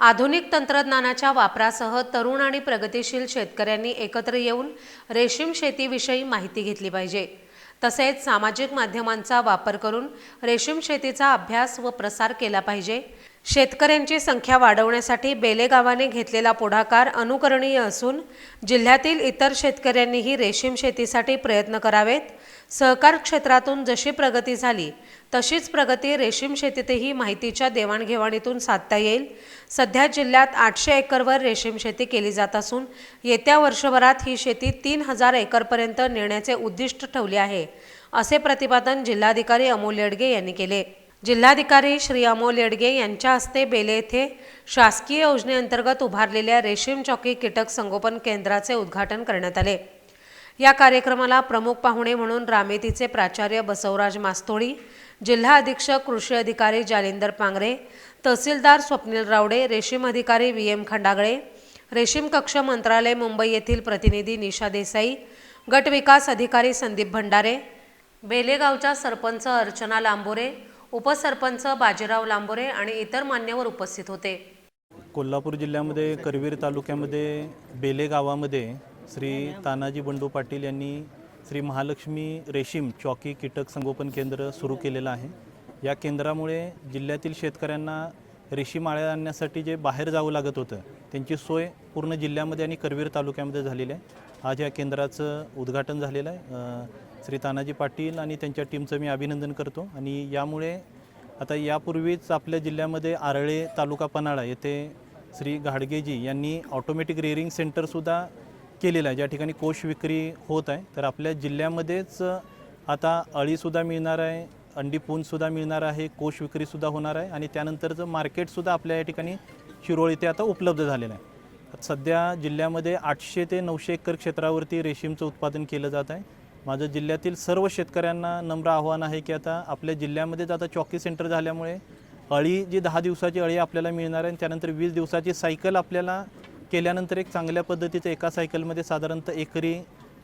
आधुनिक तंत्रज्ञानाच्या वापरासह तरुण आणि प्रगतिशील शेतकऱ्यांनी एकत्र येऊन रेशीम शेतीविषयी माहिती घेतली पाहिजे. तसेच सामाजिक माध्यमांचा वापर करून रेशीम शेतीचा अभ्यास व प्रसार केला पाहिजे. शेतकऱ्यांची संख्या वाढवण्यासाठी बेलेगावाने घेतलेला पुढाकार अनुकरणीय असून जिल्ह्यातील इतर शेतकऱ्यांनीही रेशीम शेतीसाठी प्रयत्न करावेत. सहकार क्षेत्रातून जशी प्रगती झाली तशीच प्रगती रेशीम शेतीतही माहितीच्या देवाणघेवाणीतून साधता येईल. सध्या जिल्ह्यात आठशे एकरवर रेशीम शेती केली जात असून येत्या वर्षभरात ही शेती तीन हजार एकरपर्यंत नेण्याचे उद्दिष्ट ठेवले आहे असे प्रतिपादन जिल्हाधिकारी अमोल येडगे यांनी केले. जिल्हाधिकारी श्री अमोल येडगे यांच्या हस्ते बेले येथे शासकीय योजनेअंतर्गत उभारलेल्या रेशीम चौकी कीटक संगोपन केंद्राचे उद्घाटन करण्यात आले. या कार्यक्रमाला प्रमुख पाहुणे म्हणून रामेतीचे प्राचार्य बसवराज मास्तोळी जिल्हा अधीक्षक कृषी अधिकारी जालिंदर पांगरे तहसीलदार स्वप्नील रावडे रेशीम अधिकारी व्ही एम खंडागळे रेशीम कक्ष मंत्रालय मुंबई येथील प्रतिनिधी निशा देसाई गट विकास अधिकारी संदीप भंडारे बेलेगावच्या सरपंच अर्चना लांबोरे उपसरपंच बाजीराव लांबोरे आणि इतर मान्यवर उपस्थित होते. कोल्हापूर जिल्ह्यामध्ये करवीर तालुक्यामध्ये बेले गावामध्ये श्री तानाजी बंडू पाटील यांनी श्री महालक्ष्मी रेशीम चौकी कीटक संगोपन केंद्र सुरू केलेलं आहे. या केंद्रामुळे जिल्ह्यातील शेतकऱ्यांना रेशीम आळ्या आणण्यासाठी जे बाहेर जावं लागत होतं त्यांची सोय पूर्ण जिल्ह्यामध्ये आणि करवीर तालुक्यामध्ये झालेली आहे. आज या केंद्राचं उद्घाटन झालेलं आहे. श्री तानाजी पाटील आणि त्यांच्या टीमचं मी अभिनंदन करतो. आणि यामुळे आता यापूर्वीच आपल्या जिल्ह्यामध्ये आरळे तालुका पन्हाळा येथे श्री घाडगेजी यांनी ऑटोमॅटिक रेअरिंग सेंटरसुद्धा केलेलं आहे. ज्या ठिकाणी कोश विक्री होत आहे. तर आपल्या जिल्ह्यामध्येच आता अळीसुद्धा मिळणार आहे अंडी पूनसुद्धा मिळणार आहे कोश विक्रीसुद्धा होणार आहे आणि त्यानंतरचं मार्केटसुद्धा आपल्या या ठिकाणी शिरोळ इथे आता उपलब्ध झालेलं आहे. सध्या जिल्ह्यामध्ये आठशे ते नऊशे एकर क्षेत्रावरती रेशीमचं उत्पादन केलं जात आहे. माझं जिल्ह्यातील सर्व शेतकऱ्यांना नम्र आव्हान आहे की आता आपल्या जिल्ह्यामध्येच आता चॉकी सेंटर झाल्यामुळे अळी जी दहा दिवसाची अळी आपल्याला मिळणार आहे आणि त्यानंतर वीस दिवसाची सायकल आपल्याला केल्यानंतर एक चांगल्या पद्धतीचं एका सायकलमध्ये साधारणतः एकरी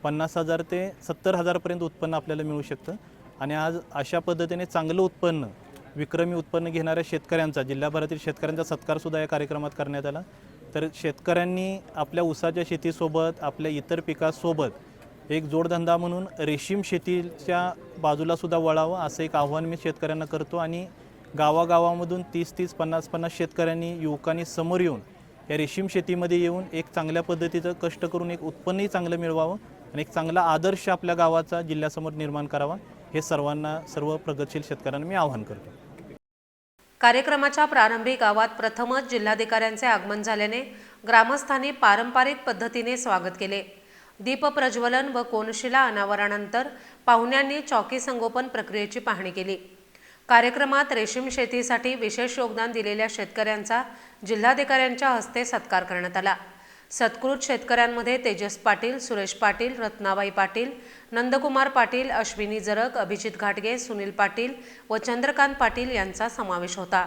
पन्नास हजार ते सत्तर हजारपर्यंत उत्पन्न आपल्याला मिळू शकतं. आणि आज अशा पद्धतीने चांगलं उत्पन्न विक्रमी उत्पन्न घेणाऱ्या शेतकऱ्यांचा जिल्हाभरातील शेतकऱ्यांचा सत्कारसुद्धा या कार्यक्रमात करण्यात आला. तर शेतकऱ्यांनी आपल्या ऊसाच्या शेतीसोबत आपल्या इतर पिकासोबत एक जोडधंदा म्हणून रेशीम शेतीच्या बाजूला सुद्धा वळावं असं एक आव्हान मी शेतकऱ्यांना करतो. आणि गावागावामधून तीस तीस पन्नास पन्नास शेतकऱ्यांनी युवकांनी समोर येऊन या रेशीम शेतीमध्ये येऊन एक चांगल्या पद्धतीचं कष्ट करून एक उत्पन्नही चांगलं मिळवावं आणि एक चांगला आदर्श आपल्या गावाचा जिल्ह्यासमोर निर्माण करावा हे सर्वांना सर्व प्रगतशील शेतकऱ्यांना मी आवाहन करतो. कार्यक्रमाच्या प्रारंभी गावात प्रथमच जिल्हाधिकाऱ्यांचे आगमन झाल्याने ग्रामस्थांनी पारंपरिक पद्धतीने स्वागत केले. दीप प्रज्वलन व कोनशिला अनावरणानंतर पाहुण्यांनी चौकी संगोपन प्रक्रियेची पाहणी केली. कार्यक्रमात रेशीम शेतीसाठी विशेष योगदान दिलेल्या शेतकऱ्यांचा जिल्हाधिकाऱ्यांच्या हस्ते सत्कार करण्यात आला. सत्कृत शेतकऱ्यांमध्ये तेजस पाटील सुरेश पाटील रत्नाबाई पाटील नंदकुमार पाटील अश्विनी जरग अभिजित घाटगे सुनील पाटील व चंद्रकांत पाटील यांचा समावेश होता.